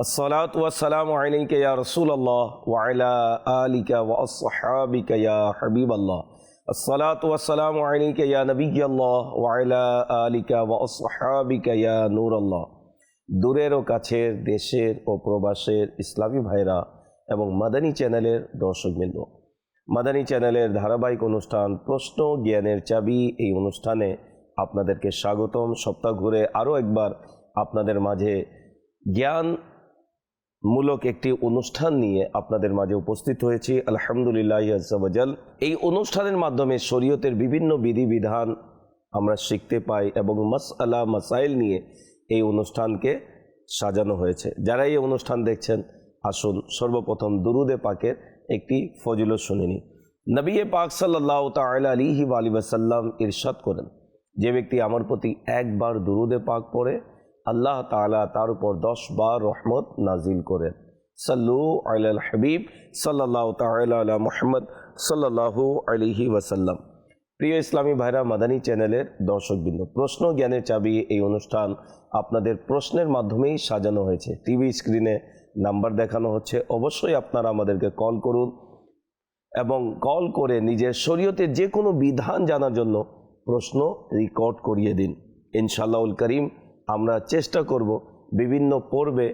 الصلاة والسلام عليك يا رسول الله وعلى آلك وأصحابك يا حبيب الله الصلاة والسلام عليك يا نبي الله وعلى آلك وأصحابك يا نور الله দূরের ও কাছের দেশের ও প্রবাসের ইসলামী ভাইরা এবং মাদানী চ্যানেলের দর্শকবৃন্দ মাদানী চ্যানেলের ধারাবাহিক অনুষ্ঠান প্রশ্ন জ্ঞানের চাবি এই অনুষ্ঠানে আপনাদেরকে স্বাগতম সপ্তাহ ঘুরে আরও একবার আপনাদের মাঝে জ্ঞান মূলক একটি অনুষ্ঠান নিয়ে আপনাদের মাঝে উপস্থিত হয়েছি। আলহামদুলিল্লাহ আজাল এই অনুষ্ঠানের মাধ্যমে শরীয়তের বিভিন্ন বিধিবিধান আমরা শিখতে পাই এবং মাস আলা মাসাইল নিয়ে এই অনুষ্ঠানকে সাজানো হয়েছে। যারা এই অনুষ্ঠান দেখছেন, আসুন সর্বপ্রথম দুরুদে পাকের একটি ফজিলত শুনে নিই। নবী পাক সাল্লাহ তাল আলিহি আলী ওয়াসাল্লাম ইরশাদ করেন, যে ব্যক্তি আমার প্রতি একবার দুরুদে পাক পড়ে আল্লাহ তাআলা তার উপর দশ বার রহমত নাজিল করেন। সাল্লু আল হাবিব সাল্লাহ তাল আলা মোহাম্মদ সাল্লাহু আলিহি ওয়াসাল্লাম। প্রিয় ইসলামী ভাইরা, মাদানী চ্যানেলের দর্শকবৃন্দ, প্রশ্ন জ্ঞানের চাবি এই অনুষ্ঠান আপনাদের প্রশ্নের মাধ্যমেই সাজানো হয়েছে। টিভি স্ক্রিনে নাম্বার দেখানো হচ্ছে, অবশ্যই আপনারা আমাদেরকে কল করুন এবং কল করে নিজের শরীয়তের যে কোনো বিধান জানার জন্য প্রশ্ন রেকর্ড করিয়ে দিন। ইনশাল্লাহুল করিম আমরা চেষ্টা করব বিভিন্ন পর্বে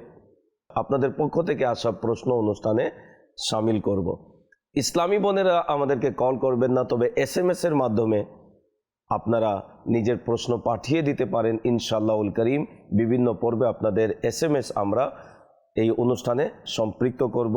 আপনাদের পক্ষ থেকে আসা প্রশ্ন অনুষ্ঠানে সামিল করব। ইসলামী বোনেরা আমাদেরকে কল করবেন না, তবে এস এম এর মাধ্যমে আপনারা নিজের প্রশ্ন পাঠিয়ে দিতে পারেন ইনশাল্লাহুল করিম। বিভিন্ন পর্বে আপনাদের এস এম এস আমরা এই অনুষ্ঠানে সম্পৃক্ত করব।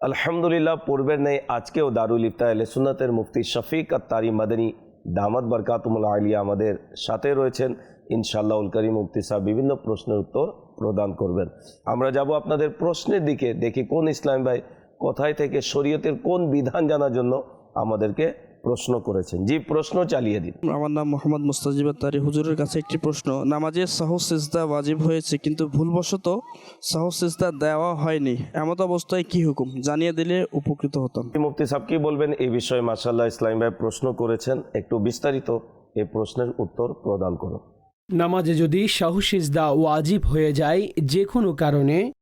আলহামদুলিল্লাহ, পূর্বের নেই আজকেও দারুল ইফতা আলে সুন্নাতের মুফতি শফিক আত্তারি মাদানী দামাদ বরকাতুমুল আলিয়া আমাদের সাথে রয়েছেন। ইনশাল্লাহুল করিম মুফতি সাহেব বিভিন্ন প্রশ্নের উত্তর প্রদান করবেন। আমরা যাব আপনাদের প্রশ্নের দিকে দেখি কোন ইসলাম ভাই কোথায় থেকে শরীয়তের কোন বিধান জানার জন্য আমাদেরকে প্রশ্ন করেছেন। জি প্রশ্ন চালিয়ে দিন। আমার নাম মোহাম্মদ মুস্তাজিব তারি হুজুরের কাছে একটি প্রশ্ন নামাজে সাহু সিজদা ওয়াজিব হয়েছে কিন্তু ভুলবশত সাহু সিজদা দেওয়া হয়নি এমত অবস্থায় কি হুকুম? জানিয়ে দিলে উপকৃত হতাম। মুফতি সাহেব কি বলবেন? এই বিষয়ে মাসাল্লাহ ইসলাম ভাই প্রশ্ন করেছেন একটু বিস্তারিত এই প্রশ্নের উত্তর প্রদান করুন। নামাজে যদি শাহুসিজদা ওয়াজিব হয়ে যায় যে কোনো কারণে,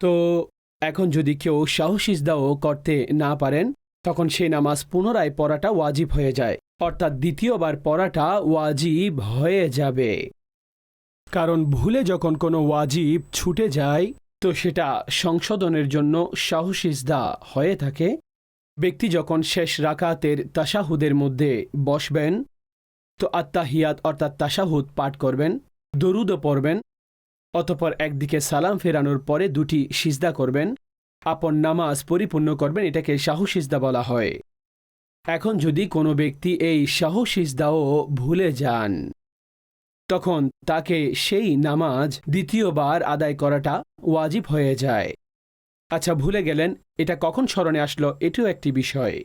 তো এখন যদি কেউ শাহুসিজদাও করতে না পারেন, তখন সেই নামাজ পুনরায় পড়াটা ওয়াজিব হয়ে যায়। অর্থাৎ দ্বিতীয়বার পড়াটা ওয়াজিব হয়ে যাবে। কারণ ভুলে যখন কোনো ওয়াজিব ছুটে যায়, তো সেটা সংশোধনের জন্য শাহুসিজদা হয়ে থাকে। ব্যক্তি যখন শেষ রাকাতের তাসাহুদের মধ্যে বসবেন তো আত্মাহিয়াত অর্থাৎ তাসাহুদ পাঠ করবেন, দরুদও পড়বেন, অতপর একদিকে সালাম ফেরানোর পরে দুটি সিজদা করবেন, আপন নামাজ পরিপূর্ণ করবেন, এটাকে শাহু সিজদা বলা হয়। এখন যদি কোনো ব্যক্তি এই শাহু সিজদাও ভুলে যান, তখন তাকে সেই নামাজ দ্বিতীয়বার আদায় করাটা ওয়াজিব হয়ে যায়। আচ্ছা ভুলে গেলেন, এটা কখন স্মরণে আসলো? এটিও একটি বিষয়।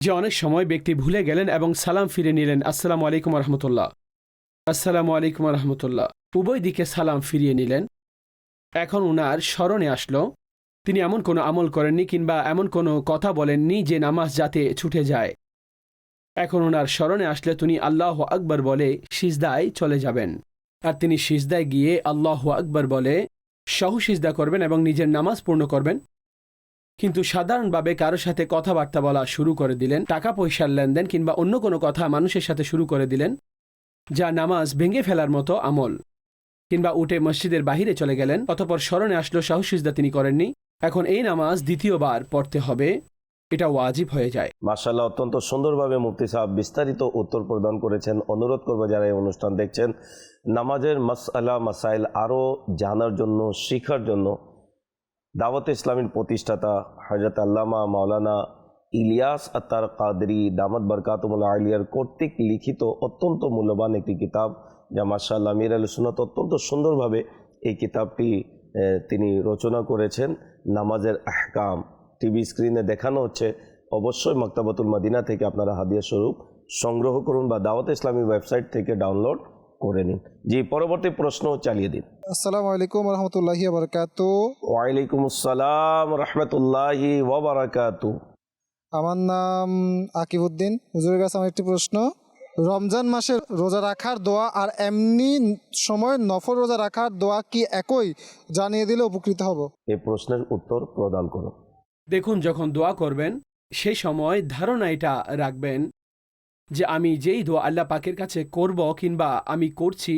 যে অনেক সময় ব্যক্তি ভুলে গেলেন এবং সালাম ফিরে নিলেন। আসসালামু আলাইকুম রহমতুল্লাহ আসসালামু আলাইকুম রহমতুল্লাহ উভয় দিকে সালাম ফিরিয়ে নিলেন। এখন উনার স্মরণে আসলো, তিনি এমন কোনো আমল করেননি কিংবা এমন কোনো কথা বলেননি যে নামাজ যাতে ছুটে যায়। এখন ওনার স্মরণে আসলে তিনি আল্লাহ আকবর বলে সিজদায় চলে যাবেন। আর তিনি সিজদায় গিয়ে আল্লাহ আকবর বলে সহু সিজদা করবেন এবং নিজের নামাজ পূর্ণ করবেন। কিন্তু সাধারণভাবে কারোর সাথে কথাবার্তা বলা শুরু করে দিলেন টাকা পয়সার লেনদেন কিংবা অন্য কোনো কথা মানুষের সাথে শুরু করে দিলেন, যা নামাজ ভেঙে ফেলার মতো আমল। কিংবা উঠে মসজিদের বাহিরে চলে গেলেন, অতপর স্মরণে আসলো সাহসিজদা তিনি করেননি, এখন এই নামাজ দ্বিতীয়বার পড়তে হবে, এটা ওয়াজিব হয়ে যায়। মাসাল্লাহ অত্যন্ত সুন্দরভাবে মুফতি সাহেব বিস্তারিত উত্তর প্রদান করেছেন। অনুরোধ করব যারা এই অনুষ্ঠান দেখছেন, নামাজের মাসআলা, মাসাইল আরও জানার জন্য, শেখার জন্য দাওয়াত ইসলামীর প্রতিষ্ঠাতা হজরত আল্লামা মাওলানা ইলিয়াস আত্তার কাদরি দামাত বরকাতমুল্লা আলিয়ার কর্তৃক লিখিত অত্যন্ত মূল্যবান একটি কিতাব, যা মাসাল্লাহ মির আল সুনত অত্যন্ত সুন্দরভাবে এই কিতাবটি তিনি রচনা করেছেন। নামাজের আহকাম, টিভি স্ক্রিনে দেখানো হচ্ছে। অবশ্যই মক্তাবাতুল মাদিনা থেকে আপনারা হাদিয়া স্বরূপ সংগ্রহ করুন বা দাওয়াত ইসলামী ওয়েবসাইট থেকে ডাউনলোড করে নিন। জি, পরবর্তী প্রশ্ন চালিয়ে দিন। আসসালামু আলাইকুম রহমতুল্লাহি বরকাত। ওয়ালাইকুম আসসালাম রহমতুল্লাহি ওবরাকাতু আমার নাম আকিবউদ্দিন হুজুরের কাছে আমার একটি প্রশ্ন। রমজান মাসে রোজা রাখার দোয়া আর এমনি সময় নফল রোজা রাখার দোয়া কি একই? জানিয়ে দিলে উপকৃত হব। এই প্রশ্নের উত্তর প্রদান করুন দেখুন যখন দোয়া করবেন সেই সময় ধারণা এটা রাখবেন যে আমি যেই দোয়া আল্লাহ পাকের কাছে করব কিংবা আমি করছি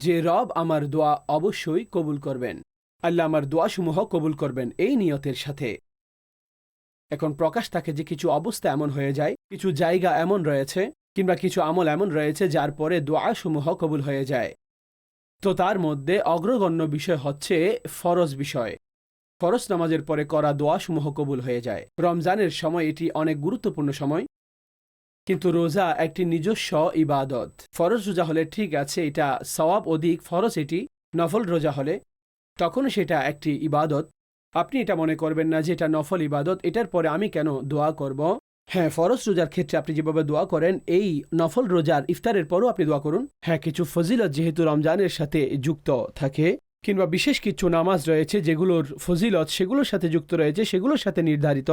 যে রব আমার দোয়া অবশ্যই কবুল করবেন। আল্লাহ আমার দোয়াসমূহ কবুল করবেন এই নিয়তের সাথে। এখন প্রকাশ থাকে যে কিছু অবস্থা এমন হয়ে যায়, কিছু জায়গা এমন রয়েছে, কিংবা কিছু আমল এমন রয়েছে যার পরে দোয়াসমূহ কবুল হয়ে যায়। তো তার মধ্যে অগ্রগণ্য বিষয় হচ্ছে ফরজ বিষয়। ফরজ নামাজের পরে করা দোয়াসমূহ কবুল হয়ে যায়। রমজানের সময় এটি অনেক গুরুত্বপূর্ণ সময়। কিন্তু রোজা একটি নিজস্ব ইবাদত। ফরজ রোজা হলে ঠিক আছে, এটা সওয়াব অধিক ফরজ, এটি নফল রোজা হলে। তখন সেটা একটি ইবাদত। আপনি এটা মনে করবেন না যে এটা নফল ইবাদত, এটার পরে আমি কেন দোয়া করব? হ্যাঁ ফরজ রোজার ক্ষেত্রে আপনি যেভাবে দোয়া করেন, এই নফল রোজার ইফতারের পরও আপনি দোয়া করুন। হ্যাঁ কিছু ফজিলত যেহেতু রমজানের সাথে যুক্ত থাকে, কিংবা বিশেষ কিছু নামাজ রয়েছে যেগুলোর ফজিলত সেগুলোর সাথে যুক্ত রয়েছে, সেগুলোর সাথে নির্ধারিত।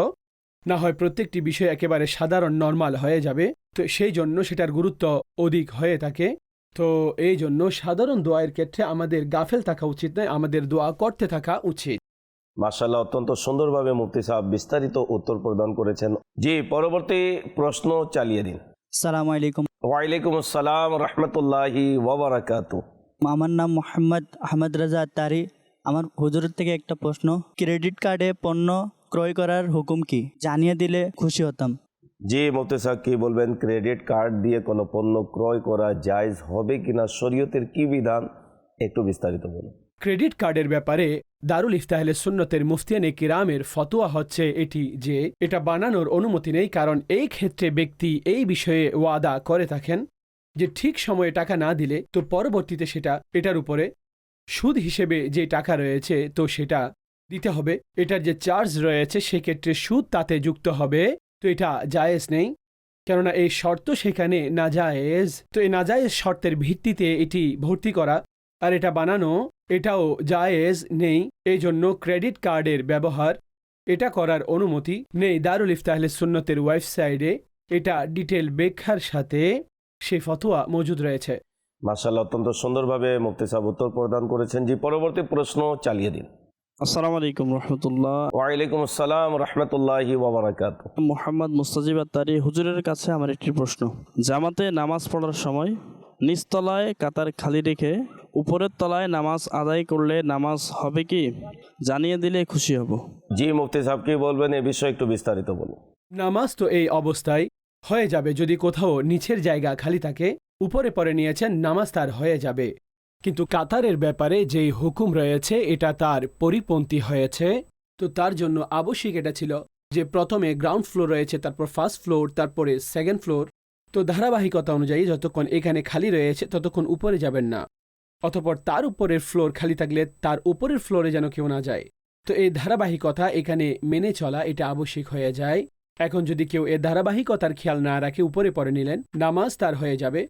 না হয় প্রত্যেকটি বিষয় একেবারে সাধারণ নর্মাল হয়ে যাবে। তো সেই জন্য সেটার গুরুত্ব অধিক হয়ে থাকে। তো এই জন্য সাধারণ দোয়ার ক্ষেত্রে আমাদের গাফেল থাকা উচিত নয় আমাদের দোয়া করতে থাকা উচিত। মার্শাল্লাহ অত্যন্ত সুন্দরভাবে মুফতি সাহেব বিস্তারিত উত্তর প্রদান করেছেন। জি পরবর্তী প্রশ্ন চালিয়ে দিন। সালাম আলাইকুম। ওয়ালাইকুম আসসালাম রহমতুল্লাহি ওবরাকাতু আমার নাম মোহাম্মদ আহমদ রাজা তারি আমার হুজুরের থেকে একটা প্রশ্ন ক্রেডিট কার্ডে পণ্য ক্রয় করার হুকুম কি? জানিয়ে দিলে খুশি হতাম। জি মুফতি সাহেব কি বলবেন? ক্রেডিট কার্ড দিয়ে কোনো পণ্য ক্রয় করা জায়জ হবে কিনা? শরীয়তের কি বিধান? একটু বিস্তারিত বলুন। ক্রেডিট কার্ডের ব্যাপারে দারুল ইফতাহলে সুন্নতের মুফতিয়ানে কিরামের ফতোয়া হচ্ছে এটি যে এটা বানানোর অনুমতি নেই কারণ এই ক্ষেত্রে ব্যক্তি এই বিষয়ে ওয়াদা করে থাকেন যে ঠিক সময়ে টাকা না দিলে তো পরবর্তীতে সেটা এটার উপরে সুদ হিসেবে যে টাকা রয়েছে তো সেটা দিতে হবে। এটার যে চার্জ রয়েছে সেক্ষেত্রে সুদ তাতে যুক্ত হবে। তো এটা জায়েজ নেই। কেননা এই শর্ত সেখানে নাজায়েজ তো এই নাজায়েজ শর্তের ভিত্তিতে এটি ভর্তি করা আর এটা বানানো, এটাও জায়েজ নেই। এই জন্য ক্রেডিট কার্ডের ব্যবহার, এটা করার অনুমতি নেই। দারুল ইফতাহলে সুন্নতের ওয়েবসাইটে এটা ডিটেল ব্যাখ্যার সাথে সেই ফতোয়া মজুদ রয়েছে। মার্শাল্লাহ অত্যন্ত সুন্দরভাবে মুফতি সাহেব উত্তর প্রদান করেছেন। যে পরবর্তী প্রশ্ন চালিয়ে দিন। আসসালামু আলাইকুম রহমতুল্লাহ। ওয়ালাইকুম আসসালাম রহমতুল্লাহি ওবরাকাতু মোহাম্মদ মুস্তাজিব আত্তারি হুজুরের কাছে আমার একটি প্রশ্ন। জামাতে নামাজ পড়ার সময় নিচতলায় কাতার খালি রেখে উপরের তলায় নামাজ আদায় করলে নামাজ হবে কি? জানিয়ে দিলে খুশি হব। জি মুফতি সাহেব কি বলবেন? এ বিষয়ে একটু বিস্তারিত বলুন। নামাজ তো এই অবস্থায় হয়ে যাবে যদি কোথাও নিচের জায়গা খালি থাকে উপরে পরে নিয়েছেন নামাজ তার হয়ে যাবে। কিন্তু কাতারের ব্যাপারে যেই হুকুম রয়েছে, এটা তার পরিপন্থী হয়েছে। তো তার জন্য আবশ্যিক এটা ছিল যে প্রথমে গ্রাউন্ড ফ্লোর রয়েছে, তারপর ফার্স্ট ফ্লোর তারপরে সেকেন্ড ফ্লোর তো ধারাবাহিকতা অনুযায়ী যতক্ষণ এখানে খালি রয়েছে, ততক্ষণ উপরে যাবেন না। অতপর তার উপরের ফ্লোর খালি থাকলে তার উপরের ফ্লোরে যেন কেউ না যায়। তো এই ধারাবাহিকতা এখানে মেনে চলা, এটা আবশ্যিক হয়ে যায়। এখন যদি কেউ এ ধারাবাহিকতার খেয়াল না রাখে, উপরে পরে নিলেন, নামাজ তার হয়ে যাবে।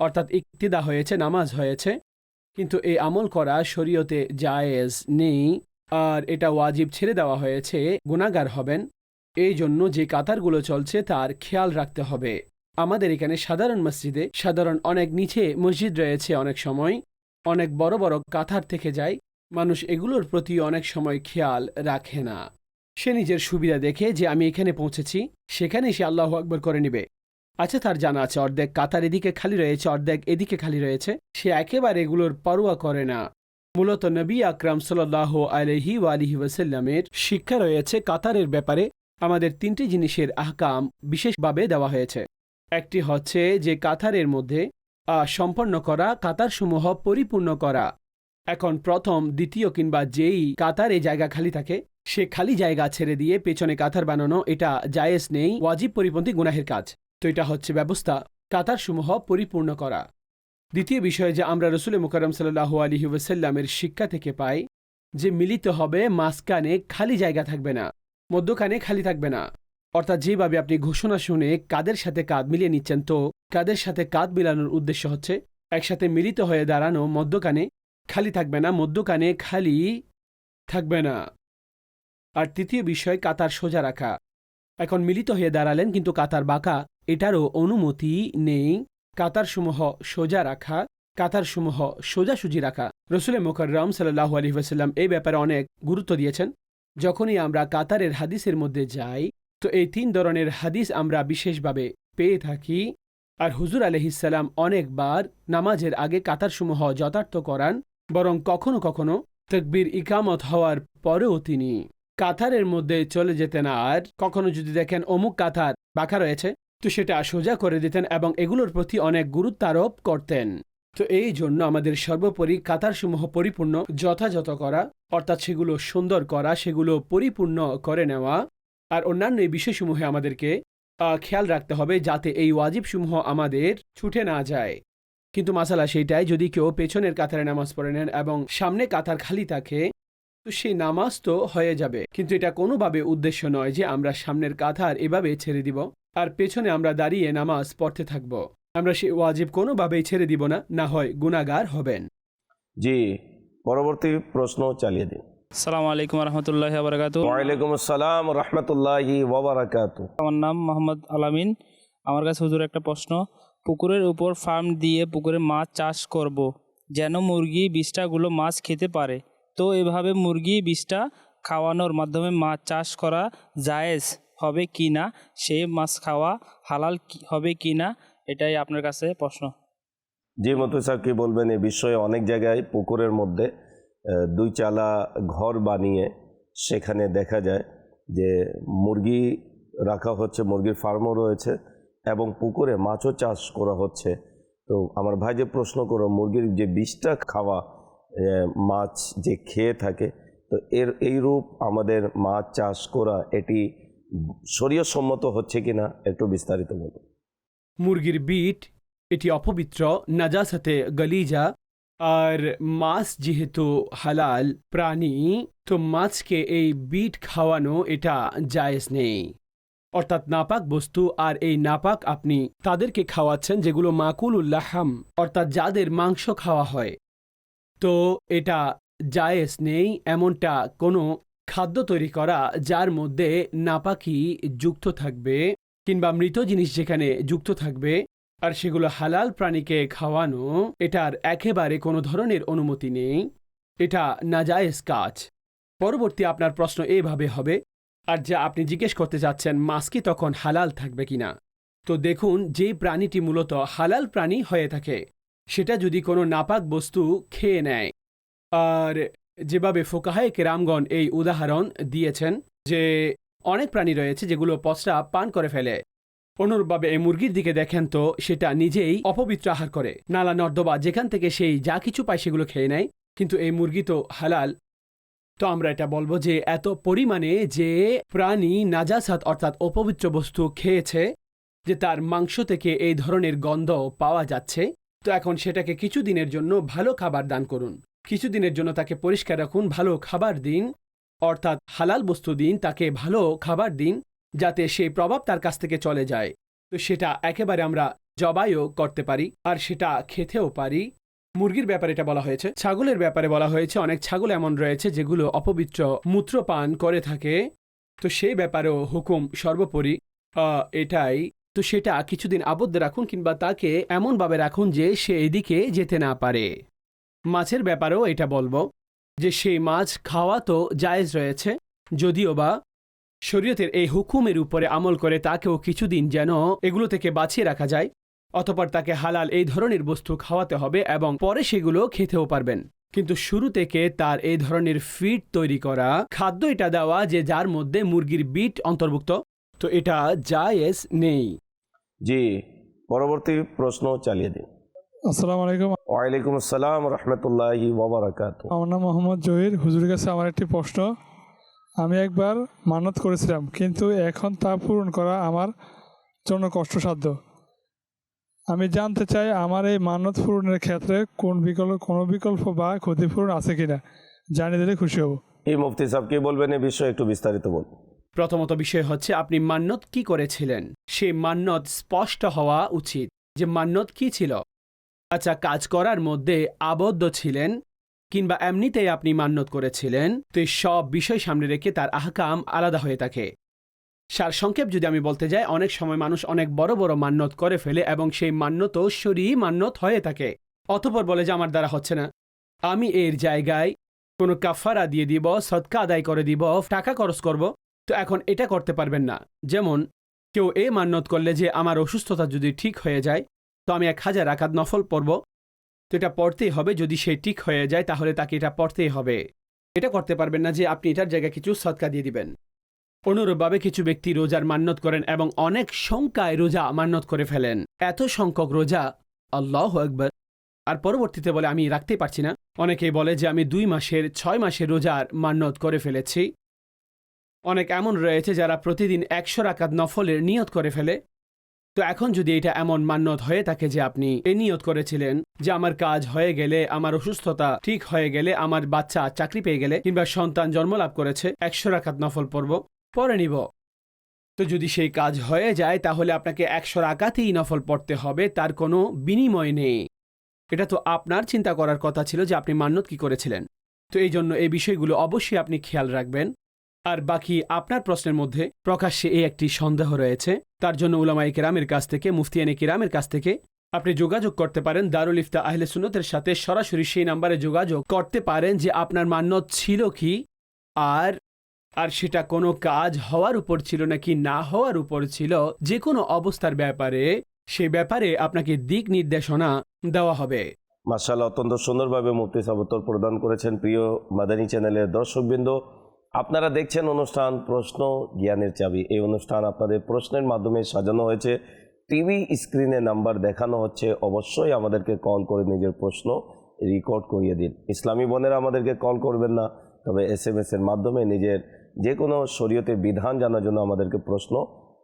অর্থাৎ ইক্তিদা হয়েছে, নামাজ হয়েছে। কিন্তু এই আমল করা শরীয়তে জায়েজ নেই, আর এটা ওয়াজিব ছেড়ে দেওয়া হয়েছে গুণাগার হবেন। এই জন্য যে কাতারগুলো চলছে তার খেয়াল রাখতে হবে। আমাদের এখানে সাধারণ মসজিদে সাধারণ অনেক নিচে মসজিদ রয়েছে অনেক সময়। অনেক বড় বড় কাতার থেকে যায়। মানুষ এগুলোর প্রতি অনেক সময় খেয়াল রাখে না। সে নিজের সুবিধা দেখে যে আমি এখানে পৌঁছেছি সেখানে সে আল্লাহ আকবর করে নিবে। আচ্ছা তার জানা আছে, অর্ধেক কাতার এদিকে খালি রয়েছে, অর্ধেক এদিকে খালি রয়েছে। সে একেবারে এগুলোর পরোয়া করে না। মূলত নবী আকরাম সাল্লাহ আলহি আলিহি ওয়াসাল্লামের শিক্ষা রয়েছে কাতারের ব্যাপারে। আমাদের তিনটি জিনিসের আহকাম বিশেষভাবে দেওয়া হয়েছে। একটি হচ্ছে যে কাতারের মধ্যে সম্পন্ন করা, কাতারসমূহ পরিপূর্ণ করা। এখন প্রথম, দ্বিতীয় কিংবা যেই কাতারে জায়গা খালি থাকে, সে খালি জায়গা ছেড়ে দিয়ে পেছনে কাতার বানানো, এটা জায়েজ নেই, ওয়াজিব পরিপন্থী গুনাহের কাজ। তো এটা হচ্ছে ব্যবস্থা কাতারসমূহ পরিপূর্ণ করা। দ্বিতীয় বিষয় যে আমরা রসুল মুকারম সাল্লাহ আলহি ওয়াসাল্লামের শিক্ষা থেকে পাই যে মিলিত হবে মাঝখানে খালি জায়গা থাকবে না, মধ্যখানে খালি থাকবে না। অর্থাৎ যেভাবে আপনি ঘোষণা শুনে কাদের সাথে কাঁধ মিলিয়ে নিচ্ছেন, তো কাদের সাথে কাঁধ মিলানোর উদ্দেশ্য হচ্ছে একসাথে মিলিত হয়ে দাঁড়ানো মধ্যকানে খালি থাকবে না মধ্যকানে খালি থাকবে না। আর তৃতীয় বিষয়, কাতার সোজা রাখা। এখন মিলিত হয়ে দাঁড়ালেন কিন্তু কাতার বাঁকা এটারও অনুমতি নেই। কাতারসমূহ সোজা রাখা কাতারসমূহ সোজাসুজি রাখা। রসুল মোকাররম সাল্লাহ আলী এই ব্যাপারে অনেক গুরুত্ব দিয়েছেন। যখনই আমরা কাতারের হাদিসের মধ্যে যাই, তো এই তিন ধরনের হাদিস আমরা বিশেষভাবে পেয়ে থাকি। আর হুজুর আলহিসাল্লাম অনেকবার নামাজের আগে কাতারসমূহ যথার্থ করান, বরং কখনো কখনো তকবির ইকামত হওয়ার পরেও তিনি কাতারের মধ্যে চলে যেতেন। আর কখনো যদি দেখেন অমুক কাতার বাঁকা রয়েছে তো সেটা সোজা করে দিতেন এবং এগুলোর প্রতি অনেক গুরুত্ব আরোপ করতেন। তো এই জন্য আমাদের সর্বোপরি কাতারসমূহ পরিপূর্ণ, যথাযথ করা, অর্থাৎ সেগুলো সুন্দর করা, সেগুলো পরিপূর্ণ করে নেওয়া। আর অন্যান্য এই বিষয়সমূহে আমাদেরকে খেয়াল রাখতে হবে যাতে এই ওয়াজিবসমূহ আমাদের ছুটে না যায়। কিন্তু মাসালা সেইটাই যদি কেউ পেছনের কাতারে নামাজ পড়ে নেন এবং সামনে কাতার খালি থাকে তো সেই নামাজ তো হয়ে যাবে। কিন্তু এটা কোনোভাবে উদ্দেশ্য নয় যে আমরা সামনের কাতার এভাবে ছেড়ে দিব। আর পেছনে আমরা দাঁড়িয়ে নামাজ পড়তে থাকব। আমরা সেই ওয়াজিব কোনোভাবেই ছেড়ে দিব না না হয় গুণাগার হবেন। জি পরবর্তী প্রশ্ন চালিয়ে দিন। সালাম আলাইকুম রহমতুল্লাহ বারকাত ওয়ালাইকুম আসসালাম রহমতুল্লাহি ওবরাকাতু আমার নাম মোহাম্মদ আলামিন। আমার কাছে হুজুর একটা প্রশ্ন। পুকুরের উপর ফার্ম দিয়ে পুকুরে মাছ চাষ করব। যেন মুরগি বিষ্ঠাগুলো মাছ খেতে পারে। তো এভাবে মুরগি বিষটা খাওয়ানোর মাধ্যমে মাছ চাষ করা জায়েজ হবে কি না? সে মাছ খাওয়া হালাল হবে কি না? এটাই আপনার কাছে প্রশ্ন। যে মতো কি বলবেন? এ বিষয়ে অনেক জায়গায় পুকুরের মধ্যে দুই চালা ঘর বানিয়ে সেখানে দেখা যায় যে মুরগি রাখা হচ্ছে, মুরগির ফার্মও রয়েছে এবং পুকুরে মাছও চাষ করা হচ্ছে। তো আমার ভাই যে প্রশ্ন করো মুরগির যে বিষটা খাওয়া মাছ যে খেয়ে থাকে, তো এর, এই রূপ আমাদের মাছ চাষ করা, এটি শরীয় সম্মত হচ্ছে কিনা একটু বিস্তারিত বলুন। মুরগির বিট, এটি অপবিত্র, নাজাসাতে গলিজা, আর মাছ যেহেতু হালাল, প্রাণী, তো মাছকে এই বিট খাওয়ানো এটা জায়েজ নেই। অর্থাৎ নাপাক বস্তু আর এই নাপাক আপনি তাদেরকে খাওয়াচ্ছেন যেগুলো মাকুল উল্লাহাম অর্থাৎ যাদের মাংস খাওয়া হয়। তো এটা জায়েজ নেই এমনটা কোনো খাদ্য তৈরি করা যার মধ্যে নাপাকি যুক্ত থাকবে কিংবা মৃত জিনিস যেখানে যুক্ত থাকবে আর সেগুলো হালাল প্রাণীকে খাওয়ানো, এটার একেবারে কোনো ধরনের অনুমতি নেই। এটা নাজায়েজ কাজ। পরবর্তী আপনার প্রশ্ন এভাবে হবে, আর যা আপনি জিজ্ঞেস করতে চাচ্ছেন মাছ কি তখন হালাল থাকবে কিনা? তো দেখুন যে প্রাণীটি মূলত হালাল প্রাণী হয়ে থাকে সেটা যদি কোনো নাপাক বস্তু খেয়ে নেয়। আর যেভাবে ফোকাহায় কেরামগণ এই উদাহরণ দিয়েছেন যে, অনেক প্রাণী রয়েছে যেগুলো পচরা পান করে ফেলে। অনুরূপভাবে এই মুরগির দিকে দেখেন তো, সেটা নিজেই অপবিত্র আহার করে। নালা নর্দবা যেখান থেকে সেই যা কিছু পায় সেগুলো খেয়ে নেয়। কিন্তু এই মুরগি তো হালাল। তো আমরা এটা বলব যে, এত পরিমাণে যে প্রাণী নাজাসাত অর্থাৎ অপবিত্র বস্তু খেয়েছে, যে তার মাংস থেকে এই ধরনের গন্ধ পাওয়া যাচ্ছে। তো এখন সেটাকে কিছুদিনের জন্য ভালো খাবার দান করুন। কিছুদিনের জন্য তাকে পরিষ্কার রাখুন, ভালো খাবার দিন, অর্থাৎ হালাল বস্তু দিন, তাকে ভালো খাবার দিন, যাতে সেই প্রভাব তার কাছ থেকে চলে যায়। তো সেটা একেবারে আমরা জবাইও করতে পারি, আর সেটা খেতেও পারি। মুরগির ব্যাপারে এটা বলা হয়েছে। ছাগলের ব্যাপারে বলা হয়েছে, অনেক ছাগল এমন রয়েছে যেগুলো অপবিত্র মূত্রপান করে থাকে। তো সেই ব্যাপারেও হুকুম সর্বোপরি এটাই তো সেটা কিছুদিন আবদ্ধ রাখুন কিংবা তাকে এমনভাবে রাখুন যে সে এদিকে যেতে না পারে। মাছের ব্যাপারেও এটা বলব যে সেই মাছ খাওয়া তো জায়েজ রয়েছে, যদিও বা শরীয়তের এই হুকুমের উপরে আমল করে তাকেও কিছুদিন যেন এগুলো থেকে বাঁচিয়ে রাখা যায়, অতপর তাকে হালাল এই ধরনের বস্তু খাওয়াতে হবে এবং পরে সেগুলো খেতেও পারবেন। কিন্তু শুরু থেকে তার এই ধরনের ফিড তৈরি করা, খাদ্য এটা দেওয়া যে যার মধ্যে মুরগির বিট অন্তর্ভুক্ত, তো এটা জায়েজ নেই। জি পরবর্তী প্রশ্ন চালিয়ে দিন। আসসালামু আলাইকুম। ওয়ালাইকুম আসসালাম রহমতুল্লাহি ওবরাকাত আমার নাম মোহাম্মদ জহির হুজুরের কাছে আমার একটি প্রশ্ন। আমি একবার মানত করেছিলাম কিন্তু এখন তা পূরণ করা আমার জন্য কষ্টসাধ্য। আমি জানতে চাই আমার এই মানত পূরণের ক্ষেত্রে কোন বিকল্প কোনো বিকল্প বা ক্ষতিপূরণ আছে কিনা? জানিয়ে দিলে খুশি হব। এই মুফতি সাহেব কি বলবেন এ বিষয়ে একটু বিস্তারিত বলুন। প্রথমত বিষয় হচ্ছে, আপনি মান্যত কি করেছিলেন? সেই মান্যত স্পষ্ট হওয়া উচিত যে মান্যত কি ছিল? আচ্ছা কাজ করার মধ্যে আবদ্ধ ছিলেন কিংবা এমনিতেই আপনি মান্যত করেছিলেন, তো এই সব বিষয় সামনে রেখে তার আহকাম আলাদা হয়ে থাকে। সার সংক্ষেপ যদি আমি বলতে যাই, অনেক সময় মানুষ অনেক বড় বড় মান্যত করে ফেলে এবং সেই মান্যত সরি মান্যত হয়ে থাকে। অতপর বলে যে, আমার দ্বারা হচ্ছে না। আমি এর জায়গায় কোনো কাফারা দিয়ে দিব সৎকা আদায় করে দিব, টাকা খরচ করব তো এখন এটা করতে পারবেন না। যেমন, কেউ এ মান্যত করলে যে আমার অসুস্থতা যদি ঠিক হয়ে যায়, তো আমি এক হাজার আকাত নফল পড়ব। তো এটা পড়তেই হবে, যদি সে ঠিক হয়ে যায় তাহলে তাকে এটা পড়তেই হবে। এটা করতে পারবেন না যে আপনি এটার জায়গায় কিছু সৎকা দিয়ে দিবেন। অনুরূপভাবে কিছু ব্যক্তি রোজার মান্যত করেন এবং অনেক সংখ্যায় রোজা মান্যত করে ফেলেন। এত সংখ্যক রোজা, আল্লাহ একবার আর পরবর্তীতে বলে, আমি রাখতে পারছি না। অনেকেই বলে যে আমি দুই মাসের, ছয় মাসের রোজার মান্যত করে ফেলেছি। অনেক এমন রয়েছে যারা প্রতিদিন একশো রাকাত নফলের নিয়ত করে ফেলে। তো এখন যদি এটা এমন মান্যত হয়ে থাকে যে আপনি এ নিয়ত করেছিলেন যে আমার কাজ হয়ে গেলে, আমার অসুস্থতা ঠিক হয়ে গেলে, আমার বাচ্চা চাকরি পেয়ে গেলে কিংবা সন্তান জন্মলাভ করেছে, একশো রাকাত নফল পড়ব, পরে নিব। তো যদি সেই কাজ হয়ে যায়, তাহলে আপনাকে একশো রাকাতেই নফল পড়তে হবে, তার কোনো বিনিময় নেই। এটা তো আপনার চিন্তা করার কথা ছিল যে আপনি মান্যত কি করেছিলেন। তো এই জন্য এই বিষয়গুলো অবশ্যই আপনি খেয়াল রাখবেন। আর বাকি আপনার প্রশ্নের মধ্যে প্রকাশ্যে এই একটি সন্দেহ রয়েছে। তার জন্য উলামাই কেরামের কাছ থেকে মুফতিয়ানি কিরামের কাছ থেকে আপনি যোগাযোগ করতে পারেন। দারুল ইফতা আহলে সুন্নতের সাথে সরাসরি সেই নাম্বারে যোগাযোগ করতে পারেন যে আপনার মান্যত ছিল কি আর আর সেটা কোনো কাজ হওয়ার উপর ছিল নাকি না হওয়ার উপর ছিল। যে কোনো অবস্থার ব্যাপারে, সে ব্যাপারে আপনাকে দিক নির্দেশনা দেওয়া হবে। মার্শাল্লাহ অত্যন্ত সুন্দরভাবে মুফতি সাহেব উত্তর প্রদান করেছেন। প্রিয় মাদানী চ্যানেলের দর্শকবৃন্দ আপনারা দেখছেন অনুষ্ঠান প্রশ্ন জ্ঞানের চাবি। এই অনুষ্ঠান আপনাদের প্রশ্নের মাধ্যমে সাজানো হয়েছে। টিভি স্ক্রিনে নাম্বার দেখানো হচ্ছে। অবশ্যই আমাদেরকে কল করে নিজের প্রশ্ন রেকর্ড করিয়ে দিন। ইসলামী বোনেরা আমাদেরকে কল করবেন না, তবে এস এম এর মাধ্যমে নিজের যে কোনো শরীয়তের বিধান জানার জন্য আমাদেরকে প্রশ্ন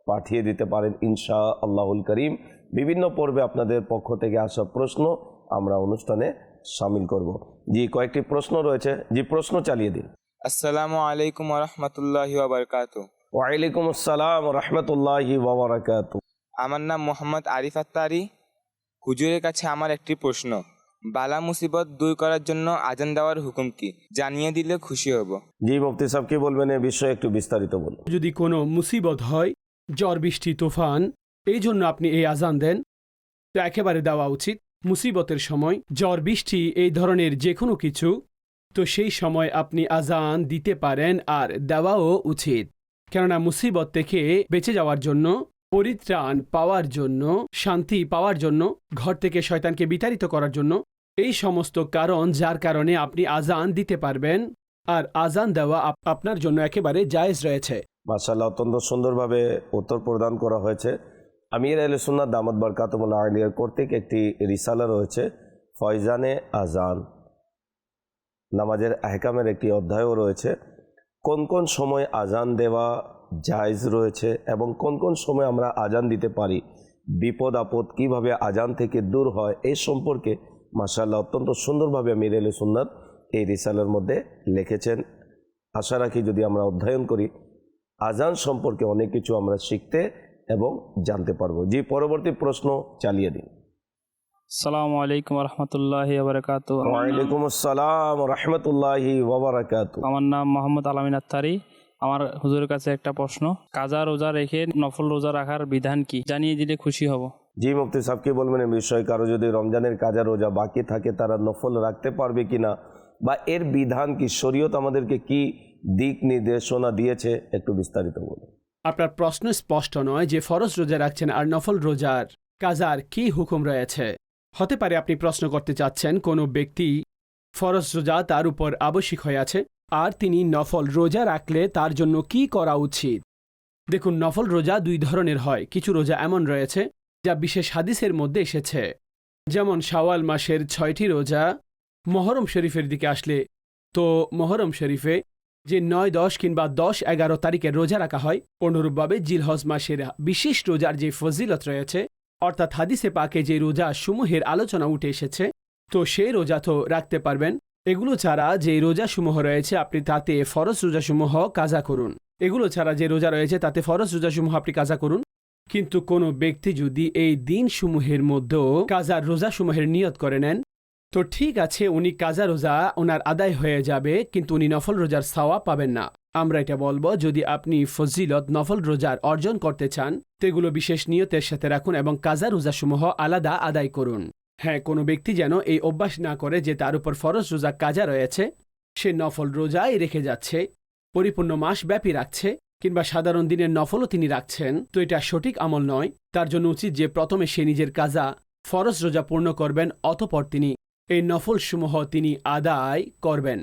পাঠিয়ে দিতে পারেন ইনশা আল্লাহুল করিম। বিভিন্ন পর্বে আপনাদের পক্ষ থেকে আসা প্রশ্ন আমরা অনুষ্ঠানে সামিল করব। জি, কয়েকটি প্রশ্ন রয়েছে। জি, প্রশ্ন চালিয়ে দিন। আসসালামু আলাইকুম রহমতুল্লাহি ওবরকাত ওয়ালাইকুম আসসালাম রহমতুল্লাহি ওবরাকাত আমার নাম মোহাম্মদ আরিফ আত্তারি। হুজুরের কাছে আমার একটি প্রশ্ন বালা মুসিবত দূর করার জন্য আজান দেওয়ার হুকুম কি? জানিয়ে দিলে খুশি হব। জি মুফতি সাহেব কি বলবেন এ বিষয়ে একটু বিস্তারিত বলুন। যদি কোনো মুসিবত হয় জ্বর বৃষ্টি তুফান এই জন্য আপনি এই আজান দেন। তো একেবারে দেওয়া উচিত। মুসিবতের সময় জ্বর বৃষ্টি এই ধরনের যে কোনো কিছু তো সেই সময় আপনি আজান দিতে পারেন আর দেওয়াও উচিত। কেননা মুসিবত থেকে বেঁচে যাওয়ার জন্য, পরিত্রাণ পাওয়ার জন্য, শান্তি পাওয়ার জন্য, ঘর থেকে শয়তানকে বিতাড়িত করার জন্য, এই সমস্ত কারণ যার কারণে আপনি আজান দিতে পারবেন আর আজান দেওয়া আপ- আপনার জন্য একেবারে জায়েজ রয়েছে। মার্শাল্লাহ অত্যন্ত সুন্দরভাবে উত্তর প্রদান করা হয়েছে। আমির আল সুন্নাত দামদ বরকাতমুল্লা আলিয়ার কর্তৃক একটি রিসালা রয়েছে, ফয়জানে আজান। নামাজের আহকামের একটি অধ্যায়ও রয়েছে। কোন কোন সময় আজান দেওয়া জায়জ রয়েছে এবং কোন কোন সময় আমরা আজান দিতে পারি? বিপদ, আপদ কীভাবে আজান থেকে দূর হয়? এই সম্পর্কে মার্শাল্লাহ অত্যন্ত সুন্দরভাবে আমির আল সুন্নাত এই রিসালের মধ্যে লিখেছেন। আশা রাখি যদি আমরা অধ্যয়ন করি, আজান সম্পর্কে অনেক কিছু আমরা শিখতে এবং জানতে পারব। যে পরবর্তী প্রশ্ন চালিয়ে দিন সালামু আলাইকুম রহমতুল্লাহি আবরকাত ওয়ালাইকুম আসসালাম রহমতুল্লাহি ওবরাকাত। আমার নাম মোহাম্মদ আলামিন আত্তারি। আমার হুজুরের কাছে একটা প্রশ্ন। কাজা রোজা রেখে নফল রোজা রাখার বিধান কি? জানিয়ে দিলে খুশি হব। জি মুফতি সাহেব কি বলবেন এই বিষয়ে? কারও যদি রমজানের কাজা রোজা বাকি থাকে তারা নফল রাখতে পারবে কিনা বা এর বিধান কি? শরীয়ত আমাদেরকে কি দিক নির্দেশনা দিয়েছে? একটু বিস্তারিত বলুন। আপনার প্রশ্ন স্পষ্ট নয় যে ফরজ রোজা রাখছেন আর নফল রোজার কাজার কি হুকুম রয়েছে। হতে পারে আপনি প্রশ্ন করতে চাচ্ছেন, কোনো ব্যক্তি ফরজ রোজা তার উপর আবশ্যিক হয়ে আছে, আর তিনি নফল রোজা রাখলে তার জন্য কি করা উচিত? দেখুন, নফল রোজা দুই ধরনের হয়। কিছু রোজা এমন রয়েছে, যা বিশেষ হাদিসের মধ্যে এসেছে। যেমন, শাওয়াল মাসের ছয়টি রোজা মহরম শরীফের দিকে আসলে তো মহরম শরীফে যে নয়, দশ কিংবা দশ, এগারো তারিখের রোজা রাখা হয়, অনুরূপভাবে জিলহজ মাসের বিশেষ রোজার যে ফজিলত রয়েছে অর্থাৎ হাদিসে পাকে যে রোজা সমূহের আলোচনা উঠে এসেছে, তো সেই রোজা তো রাখতে পারবেন। এগুলো ছাড়া যে রোজাসমূহ রয়েছে, আপনি তাতে ফরজ রোজাসমূহ কাজা করুন। এগুলো ছাড়া যে রোজা রয়েছে, তাতে ফরজ রোজাসমূহ আপনি কাজা করুন। কিন্তু কোনো ব্যক্তি যদি এই দিনসমূহের মধ্যেও কাজার রোজাসমূহের নিয়ত করে নেন, তো ঠিক আছে, উনি কাজা রোজা ওনার আদায় হয়ে যাবে, কিন্তু উনি নফল রোজার সাওয়া পাবেন না। আমরা এটা বলব, যদি আপনি ফজিলত, নফল রোজার অর্জন করতে চান তেগুলো বিশেষ নিয়তের সাথে রাখুন এবং কাজা রোজাসমূহ আলাদা আদায় করুন। হ্যাঁ কোনো ব্যক্তি যেন এই অভ্যাস না করে যে তার উপর ফরজ রোজা কাজা রয়েছে, সে নফল রোজাই রেখে যাচ্ছে, পরিপূর্ণ মাস ব্যাপী রাখছে, কিংবা সাধারণ দিনের নফলও তিনি রাখছেন, তো এটা সঠিক আমল নয়। তার জন্য উচিত যে প্রথমে সে নিজের কাজা ফরজ রোজা পূর্ণ করবেন, অতপর তিনি এই নফলসমূহ তিনি আদায় করবেন।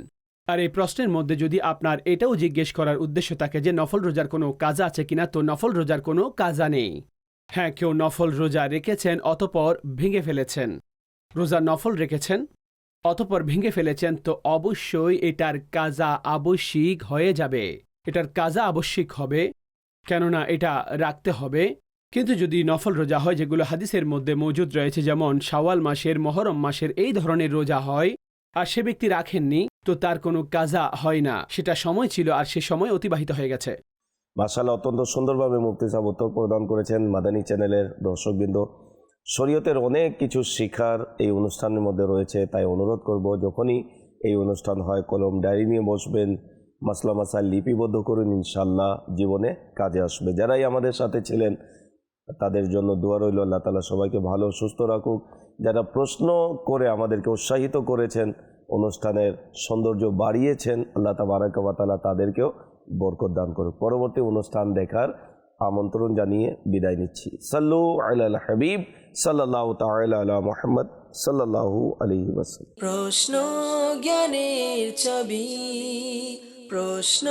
আর এই প্রশ্নের মধ্যে যদি আপনার এটাও জিজ্ঞেস করার উদ্দেশ্য থাকে যে নফল রোজার কোনো কাজা আছে কিনা, তো নফল রোজার কোনো কাজা নেই। হ্যাঁ কেউ নফল রোজা রেখেছেন অতপর ভেঙে ফেলেছেন। রোজা নফল রেখেছেন, অতপর ভেঙে ফেলেছেন, তো অবশ্যই এটার কাজা আবশ্যিক হয়ে যাবে। এটার কাজা আবশ্যিক হবে, কেননা এটা রাখতে হবে। কিন্তু যদি নফল রোজা হয়, যেগুলো হাদিসের মধ্যে মজুদ রয়েছে, যেমন শাওয়াল মাসের, মহরম মাসের, এই ধরনের রোজা হয়, আর সে ব্যক্তি রাখেননি তো তার কোনো কাজা হয় না। সেটা সময় ছিল আর সে সময় অতিবাহিত হয়ে গেছে। মাসাল্লাহ অত্যন্ত সুন্দরভাবে মুফতি সাহেব উত্তর প্রদান করেছেন মাদানী চ্যানেলের দর্শকবৃন্দ। শরীয়তের অনেক কিছু শিখার এই অনুষ্ঠানের মধ্যে রয়েছে, তাই অনুরোধ করব যখনই এই অনুষ্ঠান হয়, কলম ডায়েরি নিয়ে বসবেন, মাসলা মাসাল লিপিবদ্ধ করুন ইনশাল্লাহ জীবনে কাজে আসবে। যারাই আমাদের সাথে ছিলেন, তাদের জন্য দোয়া রইল, আল্লাহ তালা সবাইকে ভালো সুস্থ রাখুক। যারা প্রশ্ন করে আমাদেরকে উৎসাহিত করেছেন অনুষ্ঠানের সৌন্দর্য বাড়িয়েছেন, আল্লাহ তাবারাকালা তাদেরকেও বরকত দান করুক। পরবর্তী অনুষ্ঠান দেখার আমন্ত্রণ জানিয়ে বিদায় নিচ্ছি। সাল্লু আল হাবিব সাল্লাহ তালা আলা মোহাম্মদ সাল্লাহু আলী ওয়াসাল্লাম। প্রশ্ন জ্ঞানের ছবি প্রশ্ন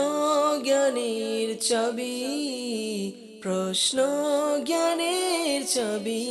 জ্ঞানের ছবি প্রশ্ন জ্ঞানের ছবি